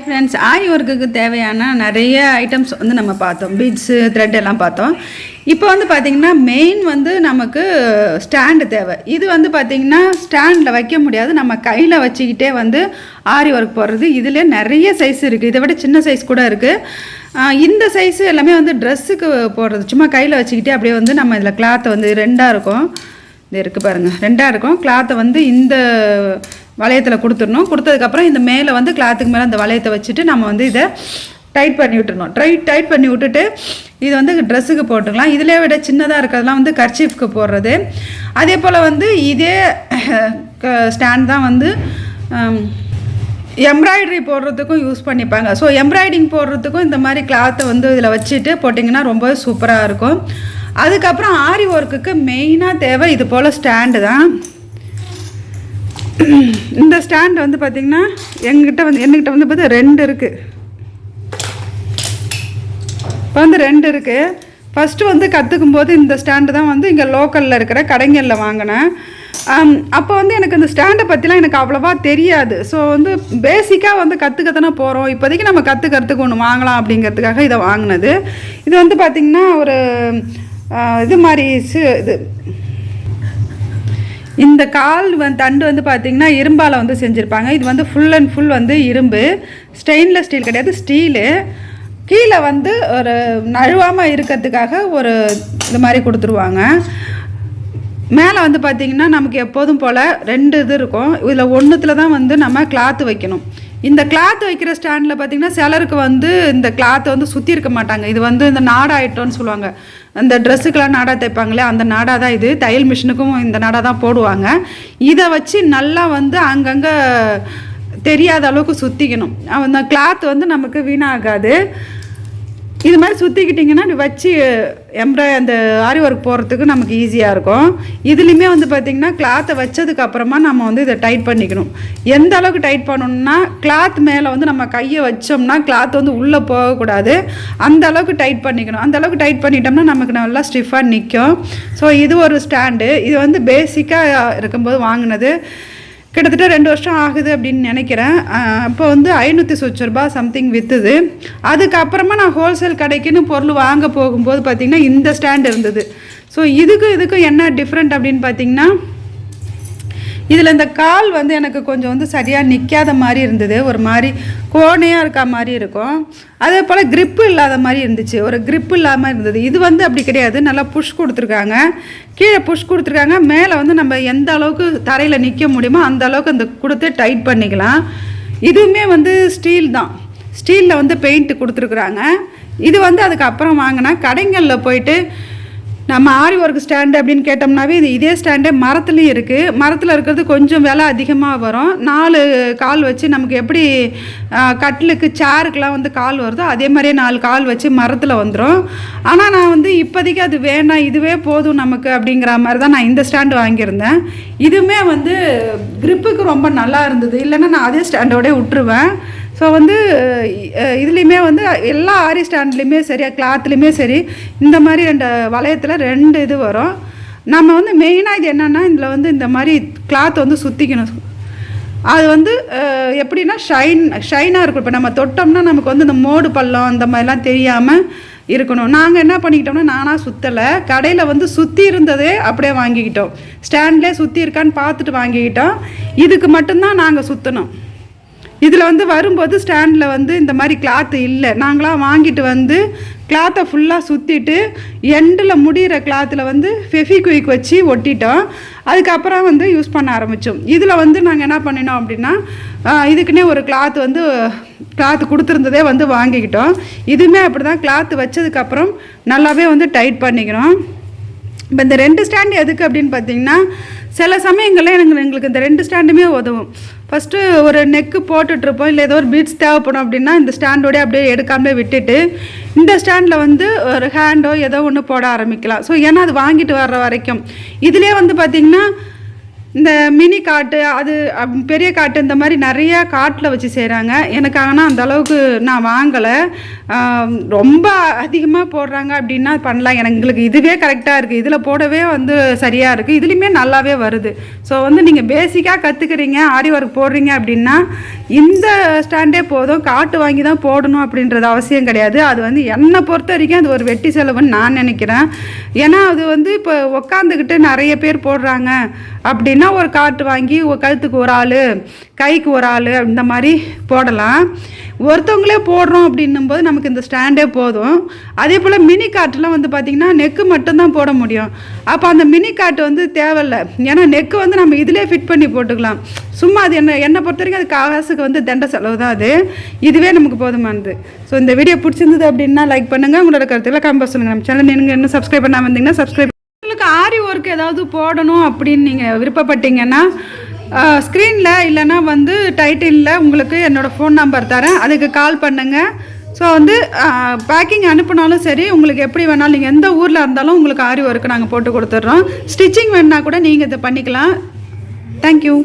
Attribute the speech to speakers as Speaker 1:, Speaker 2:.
Speaker 1: Friends ஆரி ஒர்க்குக்கு தேவையான நிறைய ஐட்டம்ஸ் வந்து நம்ம பார்த்தோம். பீட்ஸு த்ரெட் எல்லாம் பார்த்தோம். இப்போ வந்து பார்த்திங்கன்னா மெயின் வந்து நமக்கு ஸ்டாண்டு தேவை. இது வந்து பார்த்திங்கன்னா ஸ்டாண்டில் வைக்க முடியாது. நம்ம கையில் வச்சுக்கிட்டே வந்து ஆரி ஒர்க் போடுறது. இதில் நிறைய சைஸ் இருக்குது இதை விட சின்ன சைஸ் கூட இருக்குது இந்த சைஸு எல்லாமே வந்து ட்ரெஸ்ஸுக்கு போடுறது. சும்மா கையில் வச்சுக்கிட்டே அப்படியே வந்து நம்ம இதில் கிளாத்தை வந்து ரெண்டாக இருக்கும். இது இருக்குது பாருங்கள் ரெண்டாக இருக்கும். கிளாத்தை வந்து இந்த வளையத்தில் கொடுத்துடணும். கொடுத்ததுக்கப்புறம் இந்த மேலே வந்து கிளாத்துக்கு மேலே அந்த வளையத்தை வச்சுட்டு நம்ம வந்து இதை டைட் பண்ணி விட்டுருணும் ட்ரை டைட் பண்ணி விட்டுட்டு இது வந்து ட்ரெஸ்ஸுக்கு போட்டுக்கலாம். இதிலே விட சின்னதாக இருக்கிறதுலாம் வந்து கர்ச்சீஃப்க்கு போடுறது. அதே போல் வந்து இதே ஸ்டாண்ட் தான் வந்து எம்ப்ராய்டரி போடுறதுக்கும் யூஸ் பண்ணிப்பாங்க. ஸோ எம்ப்ராய்டிங் போடுறதுக்கும் இந்த மாதிரி கிளாத்தை வந்து இதில் வச்சுட்டு போட்டிங்கன்னா ரொம்ப சூப்பராக இருக்கும். அதுக்கப்புறம் ஆரி ஒர்க்குக்கு மெயினாக தேவை இது போல் ஸ்டாண்டு தான். இந்த ஸ்டாண்ட் வந்து பார்த்திங்கன்னா எங்கிட்ட வந்து என்கிட்ட வந்து பார்த்தா ரெண்டு இருக்குது இப்போ வந்து ரெண்டு இருக்குது ஃபஸ்ட்டு வந்து கற்றுக்கும் போது இந்த ஸ்டாண்டு தான் வந்து இங்கே லோக்கலில் இருக்கிற கடைங்களில் வாங்கினேன். அப்போ வந்து எனக்கு இந்த ஸ்டாண்டை பற்றிலாம் எனக்கு அவ்வளோவா தெரியாது. ஸோ வந்து பேசிக்காக வந்து கற்றுக்க தானே போகிறோம் இப்போதைக்கு நம்ம கற்றுக்கிறதுக்கு ஒன்று வாங்கலாம் அப்படிங்கிறதுக்காக இதை வாங்கினது. இது வந்து பார்த்திங்கன்னா ஒரு இது மாதிரி இது இந்த கால் வந்து தண்டு வந்து பார்த்தீங்கன்னா இரும்பால் வந்து செஞ்சுருப்பாங்க. இது வந்து ஃபுல் அண்ட் ஃபுல் வந்து இரும்பு. ஸ்டெயின்லெஸ் ஸ்டீல் கிடையாது ஸ்டீலு கீழே வந்து ஒரு நழுவாமல் இருக்கிறதுக்காக ஒரு இது மாதிரி கொடுத்துருவாங்க. மேலே வந்து பார்த்தீங்கன்னா நமக்கு எப்போதும் போல் ரெண்டு இது இருக்கும். இதில் ஒன்றுத்தில் தான் வந்து நம்ம கிளாத்து வைக்கணும். இந்த கிளாத் வைக்கிற ஸ்டாண்டில் பார்த்தீங்கன்னா சிலருக்கு வந்து இந்த கிளாத்தை வந்து சுற்றி இருக்க மாட்டாங்க. இது வந்து இந்த நாடாயிட்டோன்னு சொல்லுவாங்க. அந்த ட்ரெஸ்ஸுக்கெல்லாம் நாடா தைப்பாங்களே அந்த நாடா தான் இது. தையல் மிஷினுக்கும் இந்த நாடா தான் போடுவாங்க. இதை வச்சு நல்லா வந்து அங்கங்கே தெரியாத அளவுக்கு சுற்றிக்கணும் அந்த கிளாத் வந்து நமக்கு வீணாகாது. இது மாதிரி சுற்றிக்கிட்டிங்கன்னா நீ வச்சு எம்ப்ராய் அந்த ஆரி ஒர்க் போடுறதுக்கு நமக்கு ஈஸியாக இருக்கும். இதுலேயுமே வந்து பார்த்திங்கன்னா கிளாத்தை வச்சதுக்கப்புறமா நம்ம வந்து இதை டைட் பண்ணிக்கணும். எந்த அளவுக்கு டைட் பண்ணணும்னா கிளாத் மேலே வந்து நம்ம கையை வச்சோம்னா கிளாத் வந்து உள்ளே போகக்கூடாது. அந்த அளவுக்கு டைட் பண்ணிக்கணும். அந்த அளவுக்கு டைட் பண்ணிட்டோம்னா நமக்கு நல்லா ஸ்டிஃபாக நிற்கும் ஸோ இது ஒரு ஸ்டாண்டு இது வந்து பேசிக்காக இருக்கும்போது வாங்கினது. கிட்டத்தட்ட ரெண்டு வருஷம் ஆகுது அப்படின்னு நினைக்கிறேன். அப்போ வந்து ஐநூற்றி சொச்சு ரூபா சம்திங் விற்றுது அதுக்கப்புறமா நான் ஹோல்சேல் கடைக்குன்னு பொருள் வாங்க போகும்போது பார்த்திங்கன்னா இந்த ஸ்டாண்ட் இருந்தது. ஸோ இதுக்கும் இதுக்கும் என்ன டிஃப்ரெண்ட் அப்படின்னு பார்த்தீங்கன்னா இதில் இந்த கால் வந்து எனக்கு கொஞ்சம் வந்து சரியாக நிற்காத மாதிரி இருந்தது. ஒரு மாதிரி கோணையாக இருக்க மாதிரி இருக்கும். அதே போல் க்ரிப்பு இல்லாத மாதிரி இருந்துச்சு. ஒரு க்ரிப்பு இல்லாமல் இருந்தது. இது வந்து அப்படி கிடையாது. நல்லா புஷ் கொடுத்துருக்காங்க. கீழே புஷ் கொடுத்துருக்காங்க. மேலே வந்து நம்ம எந்த அளவுக்கு தரையில் நிற்க முடியுமோ அந்த அளவுக்கு அந்த கொடுத்து டைட் பண்ணிக்கலாம். இதுவுமே வந்து ஸ்டீல் தான். ஸ்டீலில் வந்து பெயிண்ட் கொடுத்துருக்குறாங்க. இது வந்து அதுக்கப்புறம் வாங்கினா கடைங்களில் போயிட்டு நம்ம ஆரி ஒர்க் ஸ்டாண்டு அப்படின்னு கேட்டோம்னாவே இது இதே ஸ்டாண்டே மரத்துலேயும் இருக்குது மரத்தில் இருக்கிறது கொஞ்சம் விலை அதிகமாக வரும். நாலு கால் வச்சு நமக்கு எப்படி கட்டிலுக்கு சேருக்கெலாம் வந்து கால் வருதோ அதே மாதிரியே நாலு கால் வச்சு மரத்தில் வந்துடும் ஆனால் நான் வந்து இப்போதைக்கு அது வேணாம் இதுவே போதும் நமக்கு அப்படிங்கிற மாதிரி தான் நான் இந்த ஸ்டாண்டு வாங்கியிருந்தேன். இதுவுமே வந்து gripக்கு ரொம்ப நல்லா இருந்தது. இல்லைன்னா நான் அதே ஸ்டாண்டோடய விட்டுருவேன். ஸோ வந்து இதுலேயுமே வந்து எல்லா ஆரி ஸ்டாண்ட்லேயுமே சரி கிளாத்லேயுமே சரி இந்த மாதிரி ரெண்டு வளையத்தில் ரெண்டு இது வரும். நம்ம வந்து மெயினாக இது என்னென்னா இதில் வந்து இந்த மாதிரி கிளாத் வந்து சுற்றிக்கணும் அது வந்து எப்படின்னா ஷைன் ஷைனாக இருக்கும். இப்போ நம்ம தொட்டோம்னா நமக்கு வந்து இந்த மோடு பள்ளம் அந்த மாதிரிலாம் தெரியாமல் இருக்கணும். நாங்கள் என்ன பண்ணிக்கிட்டோம்னா நானாக சுற்றலை கடையில் வந்து சுற்றி இருந்ததே அப்படியே வாங்கிக்கிட்டோம். ஸ்டாண்ட்லேயே சுற்றி இருக்கான்னு பார்த்துட்டு வாங்கிக்கிட்டோம். இதுக்கு மட்டும்தான் நாங்கள் சுற்றணும் இதில் வந்து வரும்போது ஸ்டாண்டில் வந்து இந்த மாதிரி கிளாத்து இல்லை. நாங்களாம் வாங்கிட்டு வந்து கிளாத்தை ஃபுல்லாக சுற்றிட்டு எண்டில் முடிகிற கிளாத்தில் வந்து ஃபெஃபிக்விக் வச்சு ஒட்டிட்டோம். அதுக்கப்புறம் வந்து யூஸ் பண்ண ஆரம்பித்தோம் இதில் வந்து நாங்கள் என்ன பண்ணினோம் அப்படின்னா இதுக்குன்னே ஒரு கிளாத் வந்து கிளாத் கொடுத்துருந்ததே வந்து வாங்கிக்கிட்டோம். இதுவுமே அப்படி தான் கிளாத்து வச்சதுக்கப்புறம் நல்லாவே வந்து டைட் பண்ணிக்கிறோம். இப்போ இந்த ரெண்டு ஸ்டாண்ட் எதுக்கு அப்படின்னு பார்த்தீங்கன்னா சில சமயங்களில் எனக்கு எங்களுக்கு இந்த ரெண்டு ஸ்டாண்டுமே உதவும். ஃபஸ்ட்டு ஒரு நெக்கு போட்டுட்ருப்போம் இல்லை ஏதோ ஒரு பீட்ஸ் தேவைப்படும் அப்படின்னா இந்த ஸ்டாண்டோடய அப்படியே எடுக்காமலே விட்டுட்டு இந்த ஸ்டாண்டில் வந்து ஒரு ஹேண்டோ ஏதோ ஒன்று போட ஆரம்பிக்கலாம். ஸோ ஏன்னா அது வாங்கிட்டு வர்ற வரைக்கும். இதுலேயே வந்து பார்த்திங்கன்னா இந்த மினி காட்டு அது அப், பெரிய காட்டு இந்த மாதிரி நிறைய காட்டில் வச்சு செய்கிறாங்க எனக்கு ஆனால் அந்த அளவுக்கு நான் வாங்கலை. ரொம்ப அதிகமாக போடுறாங்க அப்படின்னா பண்ணலாம். எனக்கு எங்களுக்கு இதுவே கரெக்டாக இருக்குது இதில் போடவே வந்து சரியாக இருக்குது இதுலேயுமே நல்லாவே வருது. ஸோ வந்து நீங்கள் பேசிக்காக கற்றுக்குறீங்க ஆரி ஒர்க் போடுறீங்க அப்படின்னா இந்த ஸ்டாண்டே போதும். காட்டு வாங்கி தான் போடணும் அப்படின்றது அவசியம் கிடையாது. அது வந்து என்னை பொறுத்த வரைக்கும் அது ஒரு வெட்டி செலவுன்னு நான் நினைக்கிறேன். ஏன்னா அது வந்து இப்போ உக்காந்துக்கிட்டு நிறைய பேர் போடுறாங்க. அப்படின்னா ஒரு காட்டு வாங்கி ஒரு கழுத்துக்கு ஒரு ஆள் கைக்கு ஒரு ஆள் இந்த மாதிரி போடலாம். ஒருத்தவங்களே போடுறோம் அப்படின்னும் போது நமக்கு இந்த ஸ்டாண்டே போதும். அதே போல் மினி காட்டுலாம் வந்து பார்த்திங்கன்னா நெக்கு மட்டும்தான் போட முடியும். அப்போ அந்த மினி காட்டு வந்து தேவையில்ல. ஏன்னா நெக்கு வந்து நம்ம இதிலே ஃபிட் பண்ணி போட்டுக்கலாம். சும்மா அது என்ன என்னை பொறுத்த வரைக்கும் அது காசுக்கு வந்து தண்ட செலவு தான் அது. இதுவே நமக்கு போதுமானது. ஸோ இந்த வீடியோ பிடிச்சிருந்தது அப்படின்னா லைக் பண்ணுங்கள் உங்களோட கருத்துக்களை கம்பஸ் சொல்லுங்கள் நம்ம சேனல் நீங்கள் இன்னும் சப்ஸ்கிரைப் பண்ணாமல் வந்தீங்கன்னா சப்ஸ்கிரைப் ஆரி ஒர்க் ஏதாவது போடணும் அப்படின்னு நீங்கள் விருப்பப்பட்டீங்கன்னா ஸ்க்ரீனில் இல்லைன்னா வந்து டைட்டிலில் உங்களுக்கு என்னோடய ஃபோன் நம்பர் தரேன். அதுக்கு கால் பண்ணுங்கள் ஸோ வந்து பேக்கிங் அனுப்புனாலும் சரி உங்களுக்கு எப்படி வேணாலும் நீங்கள் எந்த ஊரில் இருந்தாலும் உங்களுக்கு ஆரி ஒர்க்கு நாங்கள் போட்டு கொடுத்துட்றோம். ஸ்டிச்சிங் வேணுன்னா கூட நீங்கள் இதை பண்ணிக்கலாம். தேங்க்யூ